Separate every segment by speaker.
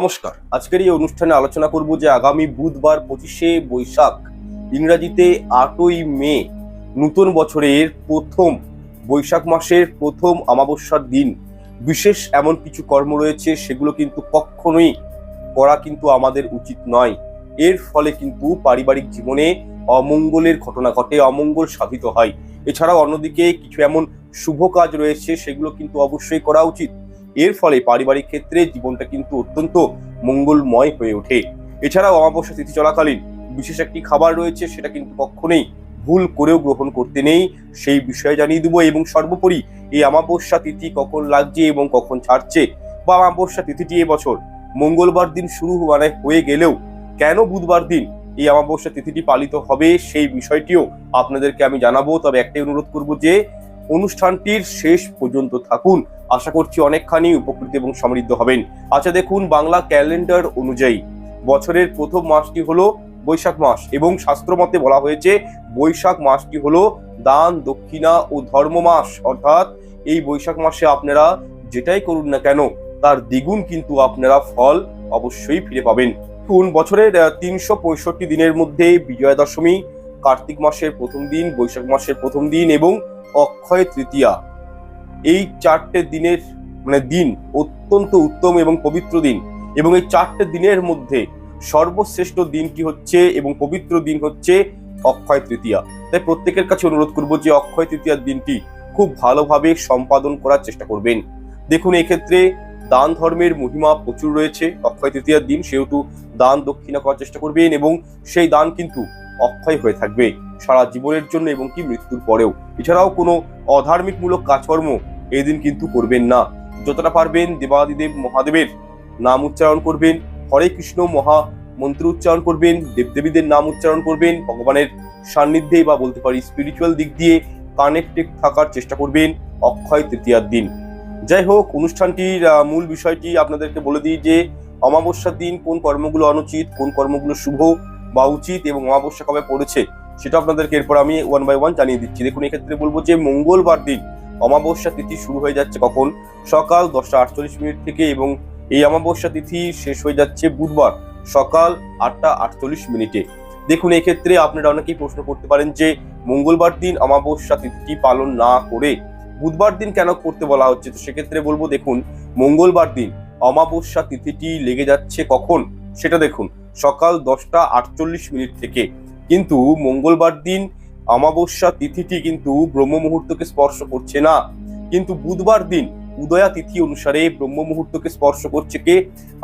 Speaker 1: নমস্কার। আজকের এই অনুষ্ঠানে আলোচনা করব যে আগামী বুধবার পঁচিশে বৈশাখ, ইংরাজিতে আটই মে, নতুন বছরের প্রথম বৈশাখ মাসের প্রথম অমাবস্যার দিন। বিশেষ এমন কিছু কর্ম রয়েছে, সেগুলো কিন্তু কখনোই করা কিন্তু আমাদের উচিত নয়। এর ফলে কিন্তু পারিবারিক জীবনে অমঙ্গলের ঘটনা ঘটে, অমঙ্গল সাধিত হয়। এছাড়াও অন্যদিকে কিছু এমন শুভ কাজ রয়েছে, সেগুলো কিন্তু অবশ্যই করা উচিত। এর ফলে পারিবারিক ক্ষেত্রে জীবনটা কিন্তু অত্যন্ত মঙ্গলময় হয়ে ওঠে। এছাড়াও অমাবস্যা তিথি চলাকালীন বিশেষ একটি খাবার রয়েছে, সেটা কিন্তু কখনোই ভুল করেও গ্রহণ করতে নেই। সেই বিষয়ে জানিয়ে দেবো, এবং সর্বোপরি এই অমাবস্যা তিথি কখন লাগছে এবং কখন ছাড়ছে, বা অমাবস্যা তিথিটি এবছর মঙ্গলবার দিন শুরু মানে হয়ে গেলেও কেন বুধবার দিন এই অমাবস্যা তিথিটি পালিত হবে, সেই বিষয়টিও আপনাদেরকে আমি জানাব। তবে একটাই অনুরোধ করব যে, অনুষ্ঠানটির শেষ পর্যন্ত থাকুন। আশা করছি অনেকখানি উপকৃত এবং সমৃদ্ধ হবেন। আচ্ছা দেখুন, বাংলা ক্যালেন্ডার অনুযায়ী বছরের প্রথম মাসটি হলো বৈশাখ মাস এবং শাস্ত্রমতে বলা হয়েছে, বৈশাখ মাসটি হলো দান, দক্ষিণা ও ধর্ম মাস। অর্থাৎ এই বৈশাখ মাসে আপনারা যেটাই করুন না কেন, তার দ্বিগুণ কিন্তু আপনারা ফল অবশ্যই ফিরে পাবেন। কোন বছরের তিনশো পঁয়ষট্টি দিনের মধ্যে বিজয়া দশমী কার্তিক মাসের প্রথম দিন, বৈশাখ মাসের প্রথম দিন এবং অক্ষয় তৃতীয়া। এই চারটে দিনের মানে দিন অত্যন্ত উত্তম এবং পবিত্র দিন। এবং এই চারটে দিনের মধ্যে সর্বশ্রেষ্ঠ দিনটি হচ্ছে এবং পবিত্র দিন হচ্ছে অক্ষয় তৃতীয়া। তাই প্রত্যেকের কাছে অনুরোধ করব যে অক্ষয় তৃতীয়ার দিনটি খুব ভালোভাবে সম্পাদন করার চেষ্টা করবেন। দেখুন, এক্ষেত্রে দান ধর্মের মহিমা প্রচুর রয়েছে। অক্ষয় তৃতীয়ার দিন সেহেতু দান দক্ষিণা করার চেষ্টা করবেন এবং সেই দান কিন্তু অক্ষয় হয়ে থাকবে সারা জীবনের জন্য এবং কি মৃত্যুর পরেও। এছাড়াও কোনো অধার্মিকমূলক কাজকর্ম এই দিন কিন্তু করবেন না। যতটা পারবেন দেবাদিদেব মহাদেবের নাম উচ্চারণ করবেন। হরে কৃষ্ণ মহা মন্ত্র উচ্চারণ করবেন। দেবদেবীদের নাম উচ্চারণ করবেন। ভগবানের সান্নিধ্যে বা বলতে পারি স্পিরিচুয়াল দিক দিয়ে কানেক্টেড থাকার চেষ্টা করবেন অক্ষয় তৃতীয়ার দিন। যাই হোক, অনুষ্ঠানটির মূল বিষয়টি আপনাদেরকে বলে দিই যে, অমাবস্যার দিন কোন কর্মগুলো অনুচিত, কোন কর্মগুলো শুভ বা উচিত এবং অমাবস্যা কবে পড়েছে সেটা আপনাদেরকে এরপর আমি ওয়ান বাই ওয়ান জানিয়ে দিচ্ছি। দেখুন, এক্ষেত্রে বলব যে মঙ্গলবার দিন অমাবস্যা তিথি শুরু হয়ে যাচ্ছে কখন? সকাল দশটা আটচল্লিশ মিনিট থেকে এবং এই অমাবস্যা তিথি শেষ হয়ে যাচ্ছে বুধবার সকাল আটটা আটচল্লিশ মিনিটে। দেখুন, এক্ষেত্রে আপনারা অনেকেই প্রশ্ন করতে পারেন যে মঙ্গলবার দিন অমাবস্যা তিথিটি পালন না করে বুধবার দিন কেন করতে বলা হচ্ছে? তো সেক্ষেত্রে বলব, দেখুন, মঙ্গলবার দিন অমাবস্যা তিথিটি লেগে যাচ্ছে কখন? সেটা দেখুন, সকাল দশটা আটচল্লিশ মিনিট থেকে। কিন্তু মঙ্গলবার দিন অমাবস্যা তিথিটি কিন্তু ব্রহ্ম মুহূর্তকে স্পর্শ করছে না। কিন্তু বুধবার দিন উদয়া তিথি অনুসারে ব্রহ্ম মুহূর্তকে স্পর্শ করছে কে?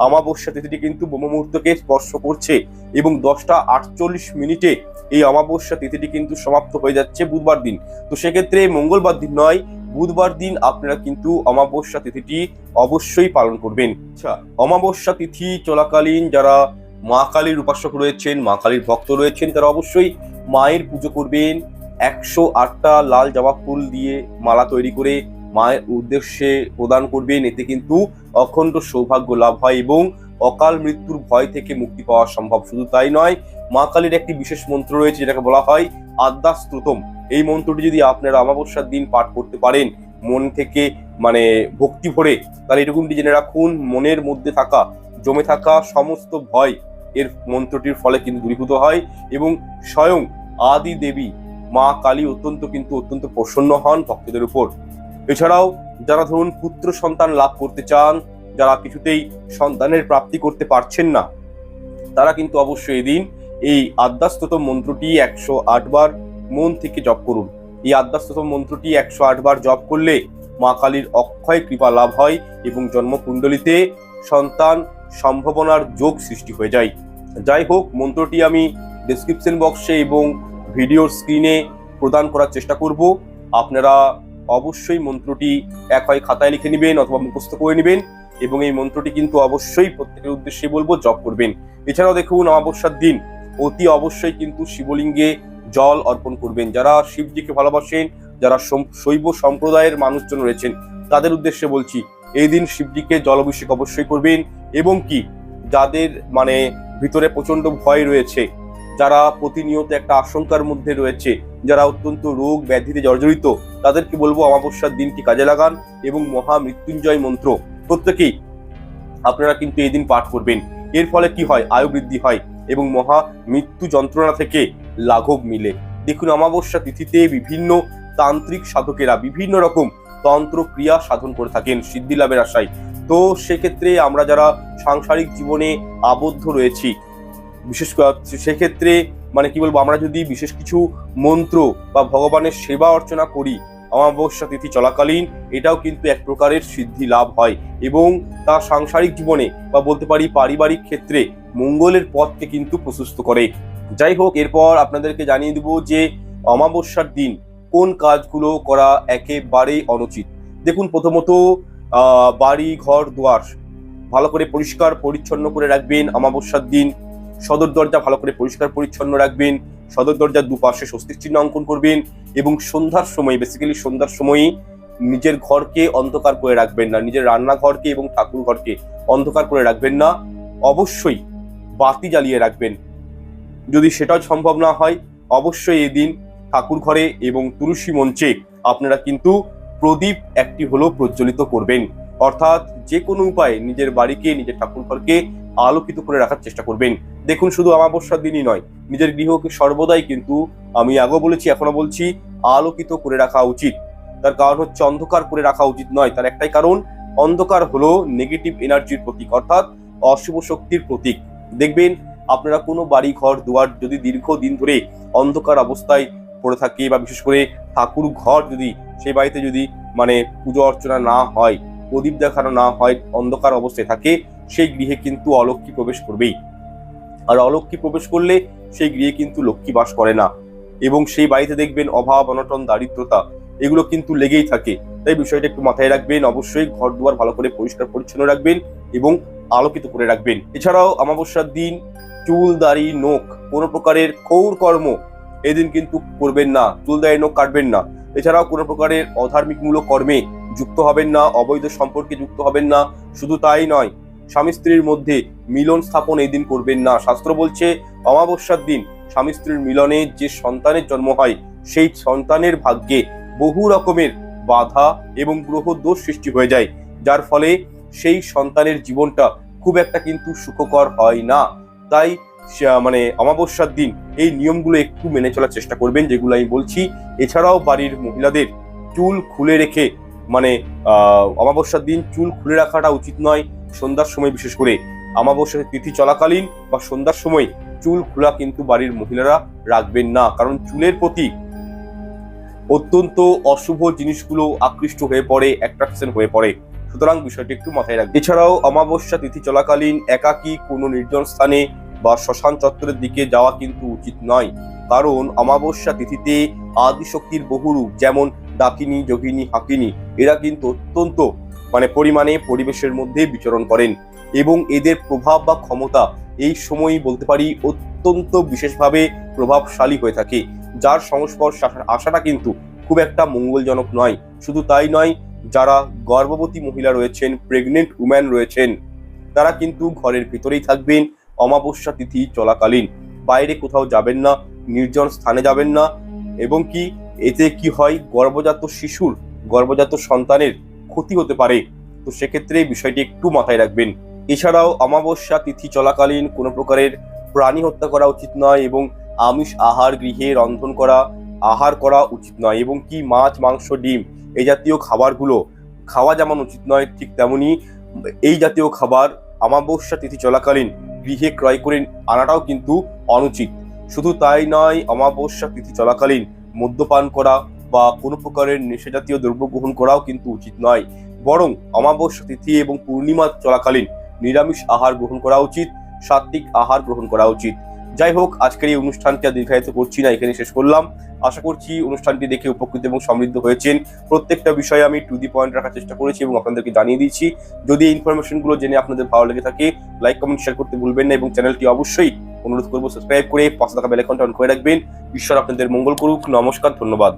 Speaker 1: অমাবস্যা তিথিটি কিন্তু ব্রহ্ম মুহূর্তকে স্পর্শ করছে এবং দশটা আটচল্লিশ মিনিটে এই অমাবস্যা তিথিটি কিন্তু সমাপ্ত হয়ে যাচ্ছে বুধবার দিন। তো সেক্ষেত্রে মঙ্গলবার দিন নয়, বুধবার দিন আপনারা কিন্তু অমাবস্যা তিথিটি অবশ্যই পালন করবেন। আচ্ছা অমাবস্যা তিথি চলাকালীন যারা মা কালীর উপাসক রয়েছেন, মা কালীর ভক্ত রয়েছেন, তারা অবশ্যই মায়ের পুজো করবেন। একশো আটটা লাল জবা ফুল দিয়ে মালা তৈরি করে মায়ের উদ্দেশ্যে প্রদান করবেন। এতে কিন্তু অখণ্ড সৌভাগ্য লাভ হয় এবং অকাল মৃত্যুর ভয় থেকে মুক্তি পাওয়া সম্ভব। শুধু তাই নয়, মা কালীর একটি বিশেষ মন্ত্র রয়েছে, যেটাকে বলা হয় আদ্যাস্ত্রুতম এই মন্ত্রটি যদি আপনারা অমাবস্যার দিন পাঠ করতে পারেন, মন থেকে মানে ভক্তি ভরে, তাহলে এরকমটি জেনে রাখুন, মনের মধ্যে থাকা, জমে থাকা সমস্ত ভয় এর মন্ত্রটির ফলে কিন্তু দূরীভূত হয় এবং স্বয়ং আদি দেবী মা কালী অত্যন্ত কিন্তু অত্যন্ত প্রসন্ন হন ভক্তদের উপর। এছাড়াও যারা ধরুন পুত্র সন্তান লাভ করতে চান, যারা কিছুতেই সন্তানের প্রাপ্তি করতে পারছেন না, তারা কিন্তু অবশ্যই এদিন এই আদ্যাস্ততম মন্ত্রটি একশো আটবার মন থেকে জপ করুন। এই আদ্যাস্ততম মন্ত্রটি একশো আটবার জপ করলে মা কালীর অক্ষয় কৃপা লাভ হয় এবং জন্মকুণ্ডলিতে সন্তান সম্ভাবনার যোগ সৃষ্টি হয়ে যায়। যাই হোক, মন্ত্রটি আমি ডেসক্রিপশন বক্সে এবং ভিডিওর স্ক্রিনে প্রদান করার চেষ্টা করব। আপনারা অবশ্যই মন্ত্রটি এক হয় খাতায় লিখে নেবেন অথবা মুখস্থ করে নেবেন এবং এই মন্ত্রটি কিন্তু অবশ্যই প্রত্যেকের উদ্দেশ্যে বলব, জপ করবেন। এছাড়াও দেখুন, অমাবস্যার দিন অতি অবশ্যই কিন্তু শিবলিঙ্গে জল অর্পণ করবেন। যারা শিবজিকে ভালোবাসেন, যারা শৈব সম্প্রদায়ের মানুষজন রয়েছেন, তাদের উদ্দেশ্যে বলছি, এই দিন শিবজিকে জল অভিষেক অবশ্যই করবেন। এবং কি যাদের মানে ভিতরে প্রচণ্ড ভয় রয়েছে, যারা প্রতিনিয়ত একটা আশঙ্কার মধ্যে রয়েছে, যারা অত্যন্ত রোগ ব্যাধিতে জর্জরিত, তাদেরকে বলব অমাবস্যার দিনটি কাজে লাগান এবং মহা মৃত্যুঞ্জয় মন্ত্র প্রত্যেকেই আপনারা কিন্তু এই দিন পাঠ করবেন। এর ফলে কি হয়? আয়ু বৃদ্ধি হয় এবং মহা মৃত্যু যন্ত্রণা থেকে লাঘব মিলে। দেখুন, অমাবস্যা তিথিতে বিভিন্ন তান্ত্রিক সাধকেরা বিভিন্ন রকম তন্ত্র ক্রিয়া সাধন করে থাকেন সিদ্ধি লাভের আশায়। তো সেক্ষেত্রে আমরা যারা সাংসারিক জীবনে আবদ্ধ রয়েছি, বিশেষ করে সেক্ষেত্রে মানে কি বলব, আমরা যদি বিশেষ কিছু মন্ত্র বা ভগবানের সেবা অর্চনা করি, অমাবস্যা তিথি চলাকালীন, এটাও কিন্তু এক প্রকারের সিদ্ধি লাভ হয় এবং তা সাংসারিক জীবনে বা বলতে পারি পারিবারিক ক্ষেত্রে মঙ্গলের পথকে কিন্তু প্রশস্ত করে। যাই হোক, এরপর আপনাদেরকে জানিয়ে দেবো যে অমাবস্যার দিন কোন কাজগুলো করা একেবারেই অনুচিত। দেখুন, প্রথমত বাড়ি, ঘর, দুয়ার। ভালো করে পরিষ্কার, পরিচ্ছন্ন করে রাখবেন অমাবস্যার দিন। সদর দরজা ভালো করে পরিষ্কার, পরিচ্ছন্ন রাখবেন। সদর দরজার দুপাশে স্বস্তির চিহ্ন অঙ্কন করবেন এবং সন্ধ্যার সময় বেসিক্যালি সন্ধ্যার সময়ই নিজের ঘরকে অন্ধকার করে রাখবেন না। নিজের রান্নাঘরকে এবং ঠাকুর ঘরকে অন্ধকার করে রাখবেন না। অবশ্যই বাতি জ্বালিয়ে রাখবেন। যদি সেটাও সম্ভব না হয়, অবশ্যই এদিন দিন ঠাকুর ঘরে এবং তুলসী মঞ্চে আপনারা কিন্তু প্রদীপ একটি হলো প্রজ্বলিত করবেন। অর্থাৎ যে কোনো উপায়ে নিজের বাড়িকে, নিজের ঠাকুর ঘরকে আলোকিত করে রাখার চেষ্টা করবেন। দেখুন, শুধু অমাবস্যার দিনই নয়, নিজের গৃহকে সর্বদাই কিন্তু আমি আগেও বলেছি এখনও বলছি, আলোকিত করে রাখা উচিত। তার কারণ হচ্ছে অন্ধকার করে রাখা উচিত নয়। তার একটাই কারণ, অন্ধকার হলো নেগেটিভ এনার্জির প্রতীক, অর্থাৎ অশুভ শক্তির প্রতীক। দেখবেন, আপনারা কোনো বাড়ি ঘর দুয়ার যদি দীর্ঘ দিন ধরে অন্ধকার অবস্থায় পড়ে থাকে বা বিশেষ করে ঠাকুর ঘর যদি সেই বাড়িতে যদি মানে পুজো অর্চনা না হয়, প্রদীপ দেখানো না হয়, অন্ধকার অবস্থায় থাকে, সেই গৃহে কিন্তু অলক্ষ্মী প্রবেশ করবেই। আর অলক্ষ্মী প্রবেশ করলে সেই গৃহে কিন্তু লক্ষ্মী বাস করে না। এবং সেই বাড়িতে দেখবেন অভাব, অনটন, দারিদ্রতা, এগুলো কিন্তু লেগেই থাকে। তাই বিষয়টা একটু মাথায় রাখবেন, অবশ্যই ঘর দুয়ার ভালো করে পরিষ্কার পরিচ্ছন্ন রাখবেন এবং আলোকিত করে রাখবেন। এছাড়াও অমাবস্যার দিন চুল, দাড়ি, নোখ, কোনো প্রকারের কৌর কর্ম এদিন কিন্তু করবেন না, চুল, দাড়ি, নোখ কাটবেন না। এছাড়াও কোনো প্রকারের অধার্মিকমূলক কর্মে যুক্ত হবেন না, অবৈধ সম্পর্কে যুক্ত হবেন না, শুধু তাই নয়, স্বামী স্ত্রীর মধ্যে মিলন স্থাপন এই দিন করবেন না। শাস্ত্র বলছে, অমাবস্যার দিন স্বামী স্ত্রীর মিলনে যে সন্তানের জন্ম হয়, সেই সন্তানের ভাগ্যে বহু রকমের বাধা এবং গ্রহ দোষ সৃষ্টি হয়ে যায়, যার ফলে সেই সন্তানের জীবনটা খুব একটা কিন্তু সুখকর হয় না। তাই মানে অমাবস্যার দিন এই নিয়মগুলো একটু মেনে চলার চেষ্টা করবেন, যেগুলো আমি বলছি। এছাড়াও বাড়ির মহিলাদের চুল খুলে রেখে মানে অমাবস্যার দিন চুল খুলে রাখাটা উচিত নয়। সন্ধ্যার সময় বিশেষ করে অমাবস্যার তিথি চলাকালীন বা সন্ধ্যার সময় চুল খোলা কিন্তু বাড়ির মহিলারা রাখবেন না। কারণ চুলের প্রতি অত্যন্ত অশুভ জিনিসগুলো আকৃষ্ট হয়ে পড়ে অ্যাট্রাকশন হয়ে পড়ে। সুতরাং বিষয়টি একটু মাথায় রাখবে এছাড়াও অমাবস্যা তিথি চলাকালীন একাকী কোনো নির্জন স্থানে বা শ্মশান চত্বরের দিকে যাওয়া কিন্তু উচিত নয়। কারণ অমাবস্যা তিথিতে আদিশক্তির বহু রূপ যেমন ডাকিনী, যোগিনী হাকিনী এরা কিন্তু অত্যন্ত মানে পরিমাণে পরিবেশের মধ্যে বিচরণ করেন এবং এদের প্রভাব বা ক্ষমতা এই সময়ই বলতে পারি অত্যন্ত বিশেষভাবে প্রভাবশালী হয়ে থাকে। যার সংস্পর্শ আসা- আসাটা কিন্তু খুব একটা মঙ্গলজনক নয়। শুধু তাই নয়, যারা গর্ভবতী মহিলা রয়েছেন প্রেগনেন্ট উম্যান রয়েছেন, তারা কিন্তু ঘরের ভিতরেই থাকবেন। অমাবস্যা তিথি চলাকালীন। বাইরে কোথাও যাবেন না, নির্জন স্থানে যাবেন না। এবং কি এতে কি হয়? গর্ভজাত শিশুর গর্ভজাত সন্তানের ক্ষতি হতে পারে। তো সেক্ষেত্রে বিষয়টি একটু মাথায় রাখবেন। এছাড়াও অমাবস্যা তিথি চলাকালীন কোনো প্রকারের প্রাণী হত্যা করা উচিত নয় এবং আমিষ আহার গৃহে রন্ধন করা, আহার করা উচিত নয় এবং কি মাছ, মাংস, ডিম এই জাতীয় খাবারগুলো খাওয়া যেমন উচিত নয়, ঠিক তেমনি এই জাতীয় খাবার অমাবস্যা তিথি চলাকালীন গৃহে ক্রয় করে আনাটাও কিন্তু অনুচিত। শুধু তাই নয়, অমাবস্যা তিথি চলাকালীন মদ্যপান করা বা কোনো প্রকারের নেশাজাতীয় দ্রব্য গ্রহণ করাও কিন্তু উচিত নয়। বরং অমাবস্যা তিথি এবং পূর্ণিমা চলাকালীন নিরামিষ আহার গ্রহণ করা উচিত সাত্বিক আহার গ্রহণ করা উচিত। যাই হোক, আজকের এই অনুষ্ঠানটি আর দীর্ঘায়িত করছি না এখানে শেষ করলাম। আশা করছি অনুষ্ঠানটি দেখে উপকৃত এবং সমৃদ্ধ হয়েছেন। প্রত্যেকটা বিষয়ে আমি টু দি পয়েন্ট রাখার চেষ্টা করেছি এবং আপনাদেরকে জানিয়ে দিচ্ছি যদি এই ইনফরমেশনগুলো জেনে আপনাদের ভালো লেগে থাকে লাইক কমেন্ট শেয়ার করতে ভুলবেন না এবং চ্যানেলটি অবশ্যই অনুরোধ করব সাবস্ক্রাইব করে পাশে থাকা বেলাকনটা অন করে রাখবেন। ঈশ্বর আপনাদের মঙ্গল করুক। নমস্কার, ধন্যবাদ।